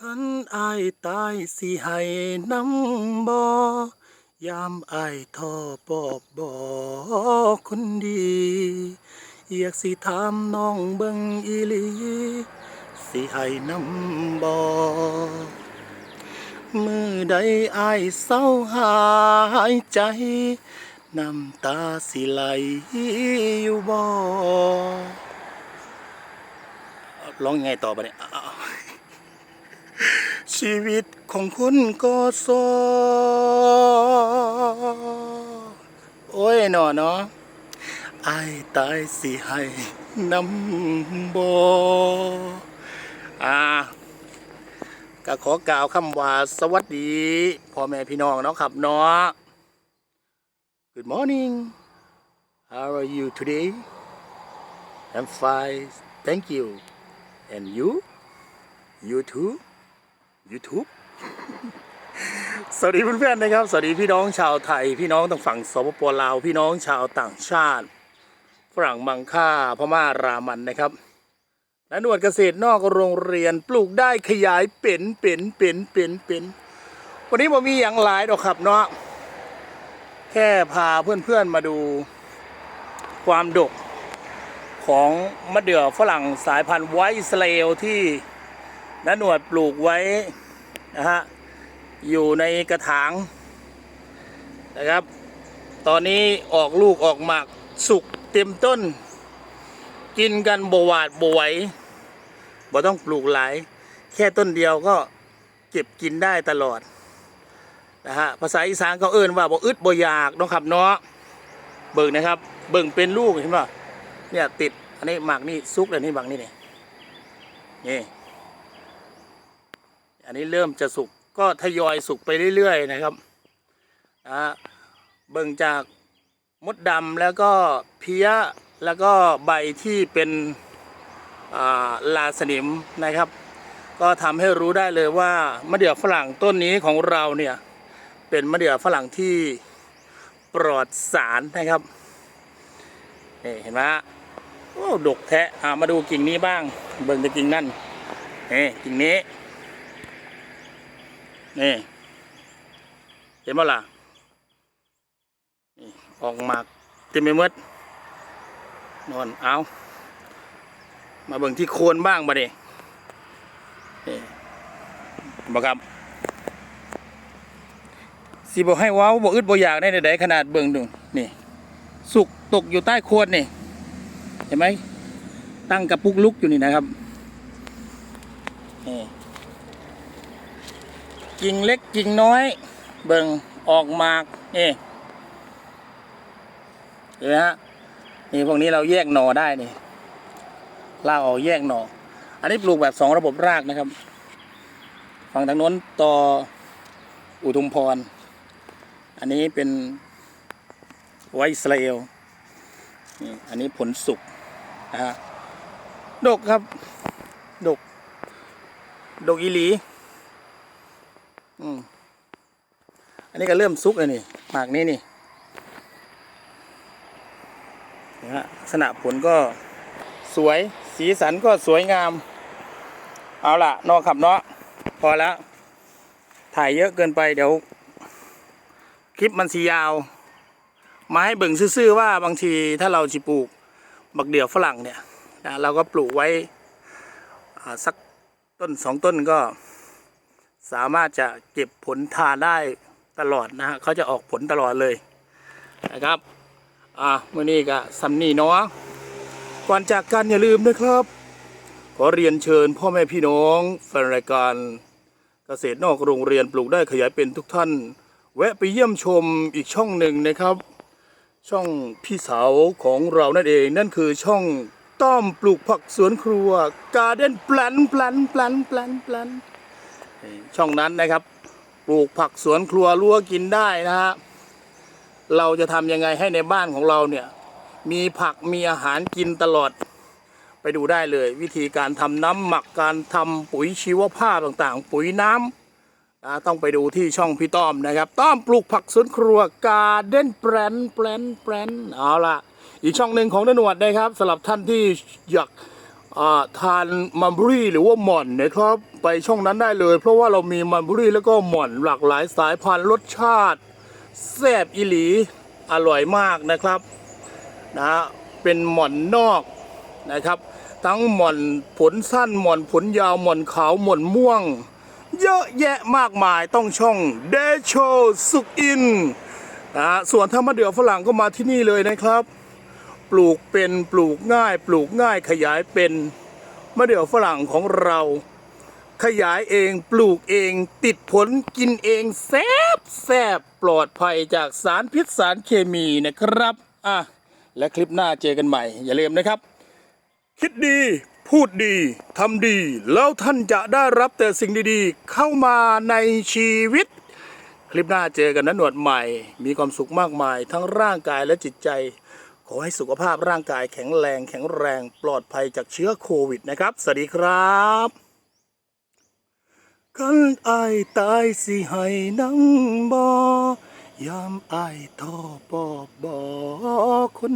คันอายตายสิให้น้ำบ่ยามอายท้อปอบบ่คนดีอยากสิถามน้องเบิ่งอีหลีสิให้น้ำบ่มือใดอายเศร้าหายใจน้ำตาสิไหลอยู่บ่ร้องยังไงต่อไปเนี่ย ชีวิตของคุณก็โซโอ้ยหนอเนาะอายตายสิให้น้ำบอ่าก็ขอกล่าวคำว่าสวัสดีพ่อแม่พี่น้องเนาะครับเนาะ Good morning how are you today I'm fine thank you and you you too YouTube สวัสดีเพื่อนๆนะครับ สวัสดีพี่น้องชาวไทย พี่น้องทางฝั่งสปปลาว พี่น้องชาวต่างชาติ ฝรั่งมังค่าพม่ารามันนะครับและหนวดเกษตรนอกโรงเรียนปลูกได้ขยายเป็นเป็นเป็นเป็นเป็นวันนี้ผมมีอย่างหลายดอกครับเนาะแค่พาเพื่อนๆมาดูความดกของมะเดื่อฝรั่งสายพันธุ์ไวท์สเลลที่ น้าหนวดปลูกไว้นะฮะอยู่ในกระถางนะครับ ตอนนี้ออกลูกออกหมากสุกเต็มต้น กินกันบหวาดบไหวบ่ต้องปลูกหลาย แค่ต้นเดียวก็เก็บกินได้ตลอดนะฮะภาษาอีสานเขาเอิ่นว่าบ่อึดบ่อยากเนาะครับเนาะเบิ่งนะครับ เบิ่งเป็นลูกเห็นป่ะเนี่ยติดอันนี้หมากนี่ซุกเลยนี่บางนี่นี่นี่ อันนี้เริ่มจะสุกก็ทยอยสุกไปเรื่อยๆนะครับนะเบิ่งจากมดดำแล้วก็เพี้ยแล้วก็ใบที่เป็นาลาสนิมนะครับ ก็ทำให้รู้ได้เลยว่ามะเดื่อฝรั่งต้นนี้ของเราเนี่ยเป็นมะเดื่อฝรั่งที่ปลอดสารนะครับนี่เห็นไหมโอ้ดกแทะมาดูกิ่งนี้บ้าง เบิ่งแต่กิ่งนั่นนี่กิ่งนี้ นี่ เห็นไหมล่ะนี่ออกหมากเต็มไปหมดนอนเอามาเบิ่งที่โคนบ้างมาดินี่บอกครับสิบอกให้ว้าวบอกอึดบอกอยากได้ใดๆขนาดเบิ่งดูนี่ สุกตกอยู่ใต้โคนนี่เห็นไหมตั้งกระปุกลุกอยู่นี่นะครับนี่ กิ่งเล็กกิ่งน้อย เบิ่งออกหมากนี่เห็นไหมฮะนี่พวกนี้เราแยกหน่อได้นี่ลากออกแยกหน่อ อันนี้ปลูกแบบสองระบบรากนะครับ ฝั่งทางโน้นต่ออุทุมพร อันนี้เป็นไวท์อิสราเอลนี่อันนี้ผลสุกนะฮะดกครับ ดก ดกอีหลี อืมอันนี้ก็เริ่มซุกเลยนี่หมากนี้นี่นะฮะลักษณะผลก็สวยสีสันก็สวยงาม เอาล่ะนอขับเนาะพอแล้ว ถ่ายเยอะเกินไปเดี๋ยว คลิปมันสียาว มาให้เบิ่งซื่อๆว่าบางทีถ้าเราจะปลูก บักเดี่ยวฝรั่งเนี่ยนะเราก็ปลูกไว้สักต้นสองต้นก็ สามารถจะเก็บผลทานได้ตลอดนะฮะเขาจะออกผลตลอดเลยนะครับอะมื่อนี้ก็ซัมนีเนาะก่อนจากกันอย่าลืมนะครับ ขอเรียนเชิญพ่อแม่พี่น้องแฟนรายการเกษตรนอกโรงเรียนปลูกได้ขยายเป็นทุกท่าน แวะไปเยี่ยมชมอีกช่องหนึ่งนะครับ ช่องพี่สาวของเรานั่นเอง นั่นคือช่องต้อมปลูกผักสวนครัว การ์เด้นแปลนแปลนแปลนแปลนแปลน ช่องนั้นนะครับ ปลูกผักสวนครัวรั้วกินได้นะฮะเราจะทำยังไงให้ในบ้านของเราเนี่ย มีผักมีอาหารกินตลอดไปดูได้เลย วิธีการทำน้ำหมักการทำปุ๋ยชีวภาพต่างๆ ปุ๋ยน้ำนะต้องไปดูที่ช่องพี่ต้อมนะครับ ต้อมปลูกผักสวนครัวการเด้นแปลนแปลนแปลนเอาละอีกช่องหนึ่งของนหนวดนะครับสำหรับท่านที่อยาก ทานมัมบุรี่หรือว่าหม่อนนะครับ ไปช่องนั้นได้เลย เพราะว่าเรามีมัมบุรี่แล้วก็หม่อนหลากหลายสายพันธุ์รสชาติแซ่บอีหลีอร่อยมากนะครับนะเป็นหม่อนนอกนะครับ ทั้งหม่อนผลสั้นหม่อนผลยาวหม่อนขาวหม่อนม่วง เยอะแยะมากมายต้องช่องเดโชสุกอินนะส่วนถ้ามะเดือฝรั่งก็มาที่นี่เลยนะครับ ปลูกเป็นปลูกง่าย ปลูกง่ายขยายเป็นมะเดื่อฝรั่งของเรา ขยายเองปลูกเอง ติดผลกินเองแซบแซบปลอดภัยจากสารพิษสารเคมีนะครับอะและคลิปหน้าเจอกันใหม่ อย่าลืมนะครับ คิดดีพูดดีทำดี แล้วท่านจะได้รับแต่สิ่งดีๆ เข้ามาในชีวิต คลิปหน้าเจอกันนะหนวดใหม่ มีความสุขมากมาย ทั้งร่างกายและจิตใจ อให้สุขภาพร่างกายแข็งแรงแข็งแรงปลอดภัยจากเชื้อโควิดนะครับ สวัสดีครับกันอายตายสิให้นังบอยามอายทอปอบอคน